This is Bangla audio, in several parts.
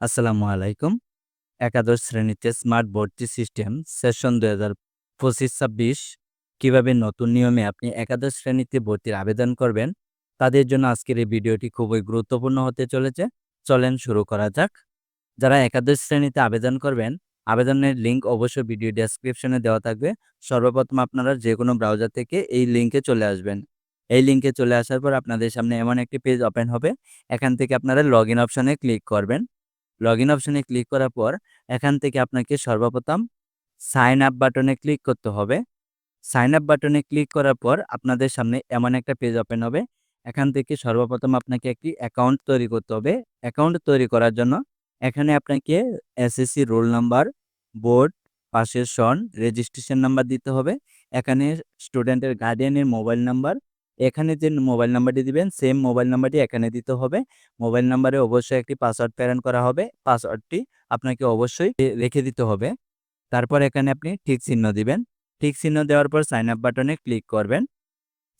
আসসালামু আলাইকুম। একাদশ শ্রেণীতে স্মার্ট ভর্তি সিস্টেম সেশন দু হাজার পঁচিশ ছাব্বিশ কীভাবে নতুন নিয়মে আপনি একাদশ শ্রেণীতে ভর্তির আবেদন করবেন, তাদের জন্য আজকের এই ভিডিওটি খুবই গুরুত্বপূর্ণ হতে চলেছে। চলেন শুরু করা যাক। যারা একাদশ শ্রেণীতে আবেদন করবেন, আবেদনের লিঙ্ক অবশ্যই ভিডিও ডেসক্রিপশনে দেওয়া থাকবে। সর্বপ্রথম আপনারা যে কোনো ব্রাউজার থেকে এই লিঙ্কে চলে আসবেন। এই লিঙ্কে চলে আসার পর আপনাদের সামনে এমন একটি পেজ ওপেন হবে। এখান থেকে আপনারা লগ ইন অপশনে ক্লিক করবেন। লগইন অপশনে ক্লিক করার পর এখান থেকে আপনাকে সর্বপ্রথম সাইন আপ বাটনে ক্লিক করতে হবে। সাইন আপ বাটনে ক্লিক করার পর আপনাদের সামনে এমন একটা পেজ ওপেন হবে। এখান থেকে সর্বপ্রথম আপনাকে একটি অ্যাকাউন্ট তৈরি করতে হবে। অ্যাকাউন্ট তৈরি করার জন্য এখানে আপনাকে এসএসসি রোল নাম্বার, বোর্ড, পাশের সন, রেজিস্ট্রেশন নাম্বার দিতে হবে। এখানে স্টুডেন্টের গার্ডিয়ানের মোবাইল নাম্বার, এখানে যে মোবাইল নাম্বারটি দিবেন সেম মোবাইল নাম্বারটি এখানে দিতে হবে। মোবাইল নাম্বারে অবশ্যই একটি পাসওয়ার্ড প্রেরণ করা হবে। পাসওয়ার্ডটি আপনাকে অবশ্যই রেখে দিতে হবে। তারপর এখানে আপনি ঠিক চিহ্ন দিবেন। ঠিক চিহ্ন দেওয়ার পর সাইন আপ বাটনে ক্লিক করবেন।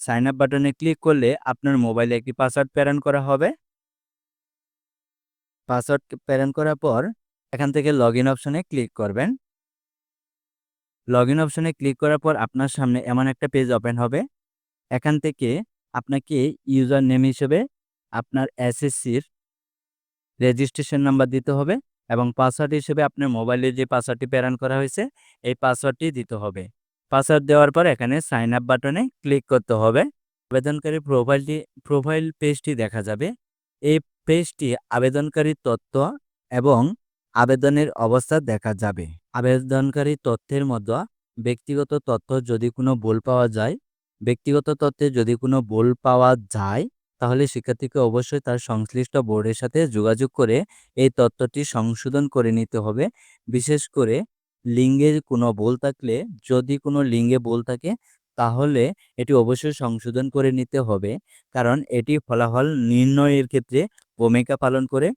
সাইন আপ বাটনে ক্লিক করলে আপনার মোবাইলে একটি পাসওয়ার্ড প্রেরণ করা হবে। পাসওয়ার্ড প্রেরণ করার পর এখান থেকে লগ ইন অপশনে ক্লিক করবেন। লগ ইন অপশনে ক্লিক করার পর আপনার সামনে এমন একটা পেজ ওপেন হবে। এখান থেকে আপনাকে ইউজার নেম হিসেবে আপনার এসএসসির রেজিস্ট্রেশন নাম্বার দিতে হবে এবং পাসওয়ার্ড হিসেবে আপনার মোবাইলে যে পাসওয়ার্ডটি প্রেরণ করা হয়েছে এই পাসওয়ার্ডটি দিতে হবে। পাসওয়ার্ড দেওয়ার পর এখানে সাইন আপ বাটনে ক্লিক করতে হবে। আবেদনকারী প্রোফাইলটি প্রোফাইল পেজটি দেখা যাবে। এই পেজটি আবেদনকারীর তথ্য এবং আবেদনের অবস্থা দেখা যাবে। আবেদনকারী তথ্যের মধ্যে ব্যক্তিগত তথ্য যদি কোনো ভুল পাওয়া যায়, ব্যক্তিগত তথ্যে যদি কোনো ভুল পাওয়া যায়, তাহলে শিক্ষার্থীকে অবশ্যই তার সংশ্লিষ্ট বোর্ডের সাথে যোগাযোগ করে এই তথ্যটি সংশোধন করে নিতে হবে। বিশেষ করে লিঙ্গের কোনো ভুল থাকলে, যদি কোনো লিঙ্গে ভুল থাকে, তাহলে এটি অবশ্যই সংশোধন করে নিতে হবে। কারণ এটি ফলাফল নির্ণয়ের ক্ষেত্রে ভূমিকা পালন করে।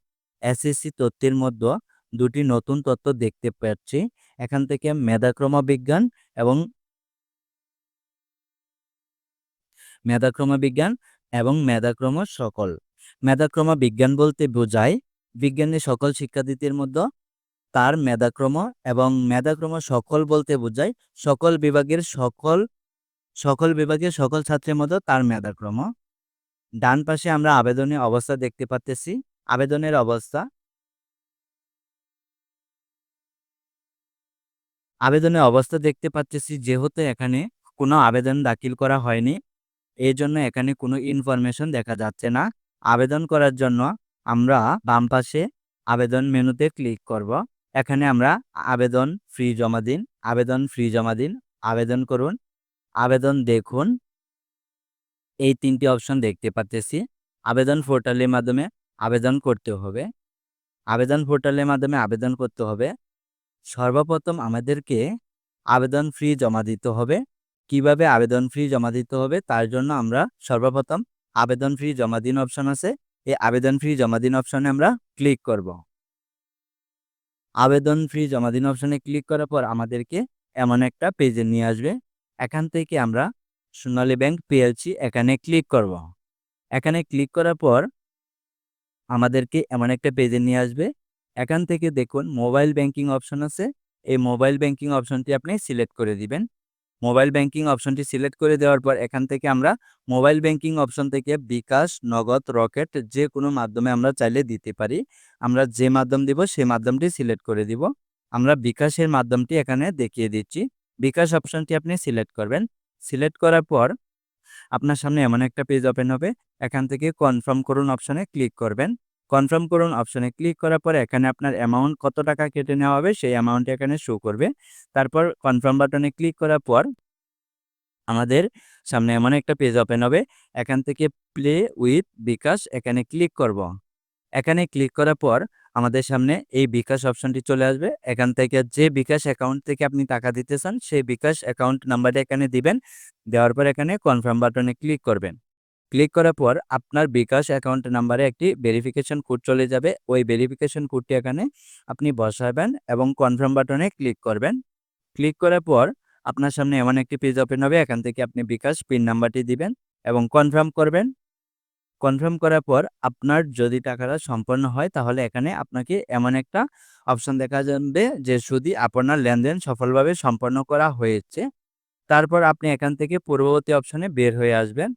এসএসসি তথ্যের মধ্যে দুটি নতুন তথ্য দেখতে পাচ্ছি। এখান থেকে মেধাক্রম বিজ্ঞান এবং মেধাক্রম বিজ্ঞান এবং মেধাক্রম সকল। মেধাক্রম বিজ্ঞান বলতে বোঝায় বিজ্ঞানের সকল শিক্ষার্থীদের মধ্যে তার মেধাক্রম এবং মেধাক্রম সকল বলতে বোঝায় সকল বিভাগের সকল সকল বিভাগের সকল ছাত্রের মধ্যে তার মেধাক্রম। ডান পাশে আমরা আবেদনের অবস্থা দেখতে পারতেছি। আবেদনের অবস্থা আবেদনের অবস্থা দেখতে পাচ্তেছি যেহেতু এখানে কোনো আবেদন দাখিল করা হয়নি। এজন্য এখানে কোনো ইনফরমেশন দেখা যাচ্ছে না। আবেদন করার জন্য আমরা বাম পাশে আবেদন মেনুতে ক্লিক করব। এখানে আমরা আবেদন ফ্রি জমা দিন, আবেদন ফ্রি জমা দিন, আবেদন করুন, আবেদন দেখুন। এই তিনটি অপশন দেখতে পারতেছি। আবেদন পোর্টালের মাধ্যমে আবেদন করতে হবে। আবেদন পোর্টালের মাধ্যমে আবেদন করতে হবে। সর্বপ্রথম আমাদেরকে আবেদন ফি জমা দিতে হবে। কীভাবে আবেদন ফি জমা দিতে হবে তার জন্য আমরা সর্বপ্রথম আবেদন ফি জমা দিন অপশন আছে। এই আবেদন ফি জমা দিন অপশনে আমরা ক্লিক করব। আবেদন ফি জমা দিন অপশনে ক্লিক করার পর আমাদেরকে এমন একটা পেজে নিয়ে আসবে। এখান থেকে আমরা সোনালী ব্যাংক পিএলসি এখানে ক্লিক করব। এখানে ক্লিক করার পর আমাদেরকে এমন একটা পেজে নিয়ে আসবে। এখান থেকে দেখুন মোবাইল ব্যাংকিং অপশন আছে। এই মোবাইল ব্যাংকিং অপশনটি আপনি সিলেক্ট করে দিবেন। মোবাইল ব্যাংকিং অপশনটি সিলেক্ট করে দেওয়ার পর এখান থেকে আমরা মোবাইল ব্যাংকিং অপশন থেকে বিকাশ, নগদ, রকেট যে কোনো মাধ্যমে আমরা চাইলে দিতে পারি। আমরা যে মাধ্যম দিব সেই মাধ্যমটি সিলেক্ট করে দিব। আমরা বিকাশের মাধ্যমটি এখানে দেখিয়ে দিচ্ছি। বিকাশ অপশনটি আপনি সিলেক্ট করবেন। সিলেক্ট করার পর আপনার সামনে এমন একটা পেজ ওপেন হবে। এখান থেকে কনফার্ম করুন অপশনে ক্লিক করবেন। কনফার্ম করুন অপশনে ক্লিক করার পর এখানে আপনার অ্যামাউন্ট কত টাকা কেটে নেওয়া হবে, সেই অ্যামাউন্টটি এখানে শো করবে। তারপর কনফার্ম বাটনে ক্লিক করার পর আমাদের সামনে এমন একটা পেজ ওপেন হবে। এখান থেকে প্লে উইথ বিকাশ এখানে ক্লিক করব। এখানে ক্লিক করার পর আমাদের সামনে এই বিকাশ অপশনটি চলে আসবে। এখান থেকে যে বিকাশ অ্যাকাউন্ট থেকে আপনি টাকা দিতে চান, সেই বিকাশ অ্যাকাউন্ট নাম্বারটা এখানে দিবেন। দেওয়ার পর এখানে কনফার্ম বাটনে ক্লিক করবেন। ক্লিক করার পর আপনার বিকাশ অ্যাকাউন্ট নাম্বারে একটি ভেরিফিকেশন কোড চলে যাবে। ওই ভেরিফিকেশন কোডটি এখানে আপনি বসাবেন এবং কনফার্ম বাটনে ক্লিক করবেন। ক্লিক করার পর আপনার সামনে এমন একটি পেজ ওপেন হবে। এখান থেকে আপনি বিকাশ পিন নাম্বারটি দিবেন এবং কনফার্ম করবেন। কনফার্ম করার পর আপনার যদি টাকাটা সম্পন্ন হয়, তাহলে এখানে আপনাকে এমন একটা অপশন দেখা যাবে যে শুধু আপনার লেনদেন সফলভাবে সম্পন্ন করা হয়েছে তারপর আপনি এখান থেকে পূর্ববর্তী অপশনে বের হয়ে আসবেন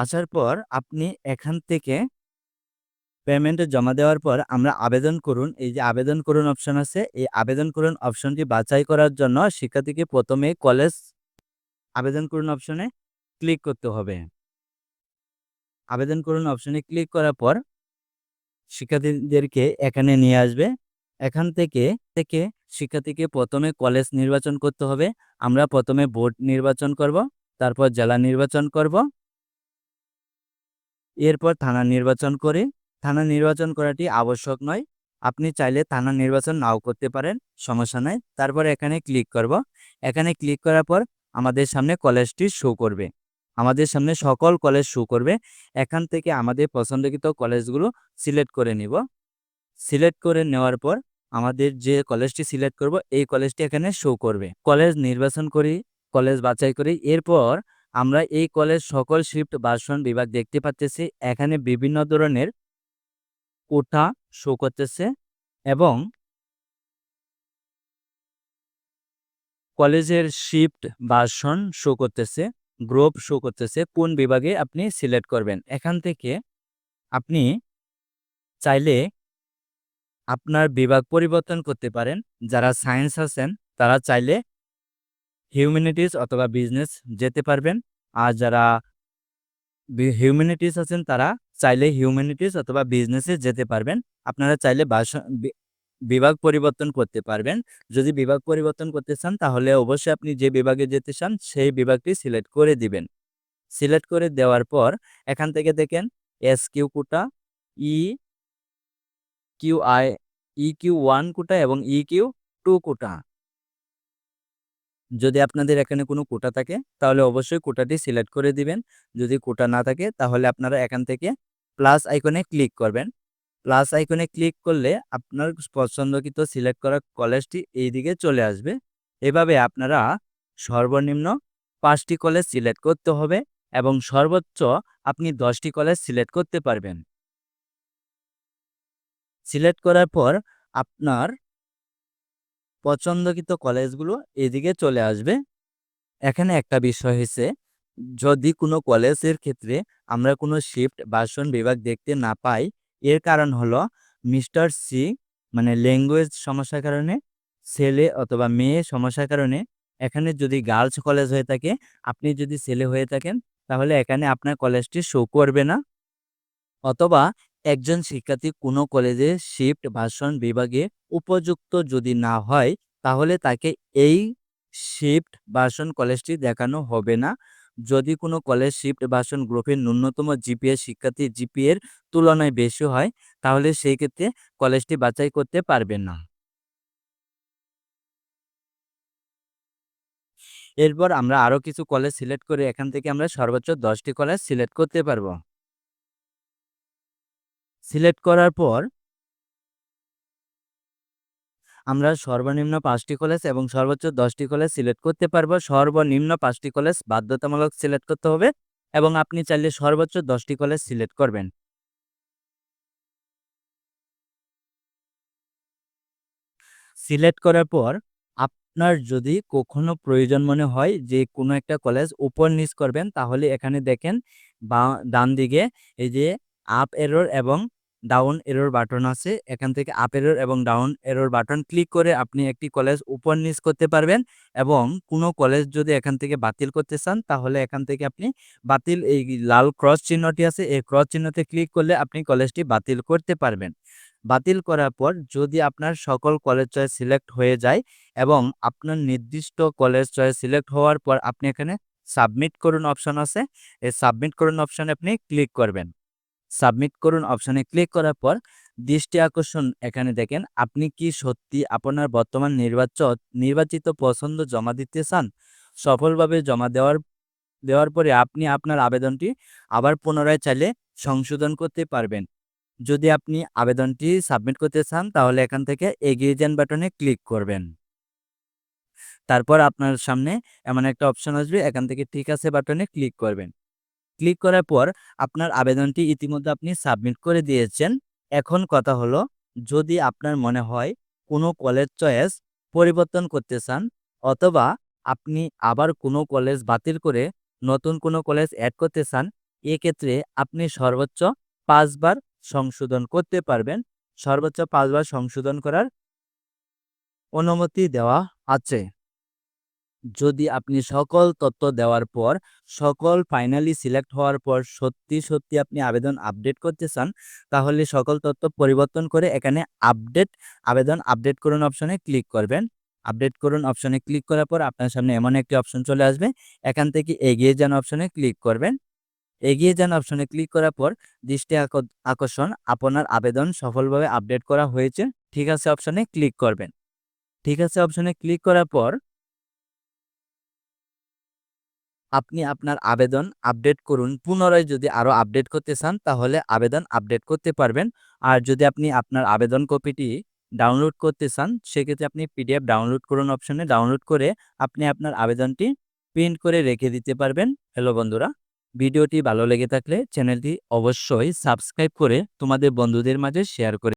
আসার পর আপনি এখান থেকে পেমেন্টে জমা দেওয়ার পর আমরা আবেদন করুন। এই যে আবেদন করুন অপশন আছে। এই আবেদন করুন অপশনটি বাছাই করার জন্য শিক্ষার্থীকে প্রথমে কলেজ আবেদন করুন অপশনে ক্লিক করতে হবে। আবেদন করুন অপশনে ক্লিক করার পর শিক্ষার্থীদেরকে এখানে নিয়ে আসবে। এখান থেকে থেকে শিক্ষার্থীকে প্রথমে কলেজ নির্বাচন করতে হবে। আমরা প্রথমে বোর্ড নির্বাচন করব, তারপর জেলা নির্বাচন করব। এরপর থানা নির্বাচন করে, থানা নির্বাচন করাটি আবশ্যক নয়। আপনি চাইলে থানা নির্বাচন নাও করতে পারেন, সমস্যা নাই। তারপর এখানে ক্লিক করব। এখানে ক্লিক করার পর আমাদের সামনে কলেজটি শো করবে। আমাদের সামনে সকল কলেজ শো করবে। এখান থেকে আমাদের পছন্দকৃত কলেজগুলো সিলেক্ট করে নিব। সিলেক্ট করে নেওয়ার পর আমাদের যে কলেজটি সিলেক্ট করব, এই কলেজটি এখানে শো করবে। কলেজ নির্বাচন করি, কলেজ বাছাই করি। এরপর আমরা এই কলেজ সকল শিফট ভার্সন বিভাগ দেখতে পাচ্তেছি। এখানে বিভিন্ন ধরনের কোঠা শো করতেছে এবং কলেজের শিফট ভার্সন শো করতেছে, গ্রুপ শো করতেছে, কোন বিভাগে আপনি সিলেক্ট করবেন। এখান থেকে আপনি চাইলে আপনার বিভাগ পরিবর্তন করতে পারেন। যারা সায়েন্স আছেন, তারা চাইলে হিউম্যানিটিস অথবা বিজনেস যেতে পারবেন। আর যারা হিউম্যানিটিস আছেন, তারা চাইলে হিউম্যানিটিস অথবা বিজনেসে যেতে পারবেন। আপনারা চাইলে বিভাগ পরিবর্তন করতে পারবেন। যদি বিভাগ পরিবর্তন করতে চান, তাহলে অবশ্যই আপনি যে বিভাগে যেতে চান, সেই বিভাগটি সিলেক্ট করে দিবেন। সিলেক্ট করে দেওয়ার পর, এখান থেকে দেখেন S Q quota E Q I E Q one quota এবং ই কিউ টু কোটা। যদি আপনাদের এখানে কোনো কোটা থাকে, তাহলে অবশ্যই কোটাটি সিলেক্ট করে দিবেন। যদি কোটা না থাকে, তাহলে আপনারা এখান থেকে প্লাস আইকনে ক্লিক করবেন। প্লাস আইকনে ক্লিক করলে আপনার পছন্দকৃত সিলেক্ট করা কলেজটি এই দিকে চলে আসবে। এভাবে আপনারা সর্বনিম্ন পাঁচটি কলেজ সিলেক্ট করতে হবে এবং সর্বোচ্চ আপনি দশটি কলেজ সিলেক্ট করতে পারবেন। সিলেক্ট করার পর আপনার পছন্দকৃত কলেজগুলো এদিকে চলে আসবে। এখানে একটা বিষয় হয়েছে যদি কোনো কলেজের ক্ষেত্রে আমরা কোনো শিফট, ভার্সন, বিভাগ দেখতে না পাই, এর কারণ হলো মিস্টার সি মানে ল্যাঙ্গুয়েজ সমস্যার কারণে, ছেলে অথবা মেয়ে সমস্যার কারণে, এখানে যদি গার্লস কলেজ হয়ে থাকে, আপনি যদি ছেলে হয়ে থাকেন, তাহলে এখানে আপনার কলেজটি শো করবে না। অথবা একজন শিক্ষার্থী কোনো কলেজে শিফট ভার্সন বিভাগে উপযুক্ত যদি না হয়, তাহলে তাকে এই শিফট ভার্সন কলেজটি দেখানো হবে না। যদি কোনো কলেজ শিফট ভার্সন গ্রুপের ন্যূনতম জিপিএ শিক্ষার্থী জিপিএর তুলনায় বেশি হয়, তাহলে সেই ক্ষেত্রে কলেজটি বাছাই করতে পারবেন না। এরপর আমরা আরও কিছু কলেজ সিলেক্ট করে এখান থেকে আমরা সর্বোচ্চ দশটি কলেজ সিলেক্ট করতে পারব। সিলেক্ট করার পর আমরা সর্বনিম্ন পাঁচটি কলেজ এবং সর্বোচ্চ দশটি কলেজ সিলেক্ট করতে পারব। সর্বনিম্ন পাঁচটি কলেজ বাধ্যতামূলক সিলেক্ট করতে হবে এবং আপনি চাইলে সর্বোচ্চ দশটি কলেজ সিলেক্ট করবেন। সিলেক্ট করার পর আপনার যদি কখনো প্রয়োজন মনে হয় যে কোনো একটা কলেজ উপর নিচ করবেন, তাহলে এখানে দেখেন বা ডান দিকে এই যে আপ এরর এবং ডাউন এরোর বাটন আছে। এখান থেকে আপ এরর এবং ডাউন এরোর বাটন ক্লিক করে আপনি একটি কলেজ উপর নিচ করতে পারবেন এবং কোনো কলেজ যদি এখান থেকে বাতিল করতে চান, তাহলে এখান থেকে আপনি বাতিল এই লাল ক্রস চিহ্নটি আছে, এই ক্রস চিহ্নতে ক্লিক করলে আপনি কলেজটি বাতিল করতে পারবেন। বাতিল করার পর যদি আপনার সকল কলেজ চয়েস সিলেক্ট হয়ে যায় এবং আপনার নির্দিষ্ট কলেজ চয়েস সিলেক্ট হওয়ার পর আপনি এখানে সাবমিট করুন অপশন আছে। এই সাবমিট করুন অপশনে আপনি ক্লিক করবেন। সাবমিট করুন অপশনে ক্লিক করার পর দৃষ্টি আকর্ষণ এখানে দেখেন, আপনি কি সত্যি আপনার বর্তমান নির্বাচন নির্বাচিত পছন্দ জমা দিতে চান? সফলভাবে জমা দেওয়ার দেওয়ার পরে আপনি আপনার আবেদনটি আবার পুনরায় চাইলে সংশোধন করতে পারবেন। যদি আপনি আবেদনটি সাবমিট করতে চান, তাহলে এখান থেকে এগিয়ে যান বাটনে ক্লিক করবেন। তারপর আপনার সামনে এমন একটা অপশন আসবে, এখান থেকে ঠিক আছে বাটনে ক্লিক করবেন। ক্লিক করার পর আপনার আবেদনটি ইতিমধ্যে আপনি সাবমিট করে দিয়েছেন। এখন কথা হলো, যদি আপনার মনে হয় কোনো কলেজ চয়েস পরিবর্তন করতে চান অথবা আপনি আবার কোনো কলেজ বাতিল করে নতুন কোনো কলেজ অ্যাড করতে চান, এক্ষেত্রে আপনি সর্বোচ্চ পাঁচবার সংশোধন করতে পারবেন। সর্বোচ্চ পাঁচবার সংশোধন করার অনুমতি দেওয়া আছে। যদি আপনি সকল তথ্য দেওয়ার পর, সকল ফাইনালি সিলেক্ট হওয়ার পর সত্যি সত্যি আপনি আবেদন আপডেট করতে চান, তাহলে সকল তথ্য পরিবর্তন করে এখানে আপডেট আবেদন আপডেট করুন অপশনে ক্লিক করবেন। আপডেট করুন অপশনে ক্লিক করার পর আপনার সামনে এমন একটি অপশন চলে আসবে, এখান থেকে এগিয়ে যান অপশনে ক্লিক করবেন। এগিয়ে যান অপশনে ক্লিক করার পর দৃষ্টি আক- আকর্ষণ আপনার আবেদন সফলভাবে আপডেট করা হয়েছে, ঠিক আছে অপশনে ক্লিক করবেন। ঠিক আছে অপশনে ক্লিক করার পর আপনি আপনার আবেদন আপডেট করুন। পুনরায় যদি আরও আপডেট করতে চান, তাহলে আবেদন আপডেট করতে পারবেন। আর যদি আপনি আপনার আবেদন কপিটি ডাউনলোড করতে চান, সেক্ষেত্রে আপনি পিডিএফ ডাউনলোড করুন অপশনে ডাউনলোড করে আপনি আপনার আবেদনটি প্রিন্ট করে রেখে দিতে পারবেন। হ্যালো বন্ধুরা, ভিডিওটি ভালো লেগে থাকলে চ্যানেলটি অবশ্যই সাবস্ক্রাইব করে তোমাদের বন্ধুদের মাঝে শেয়ার করে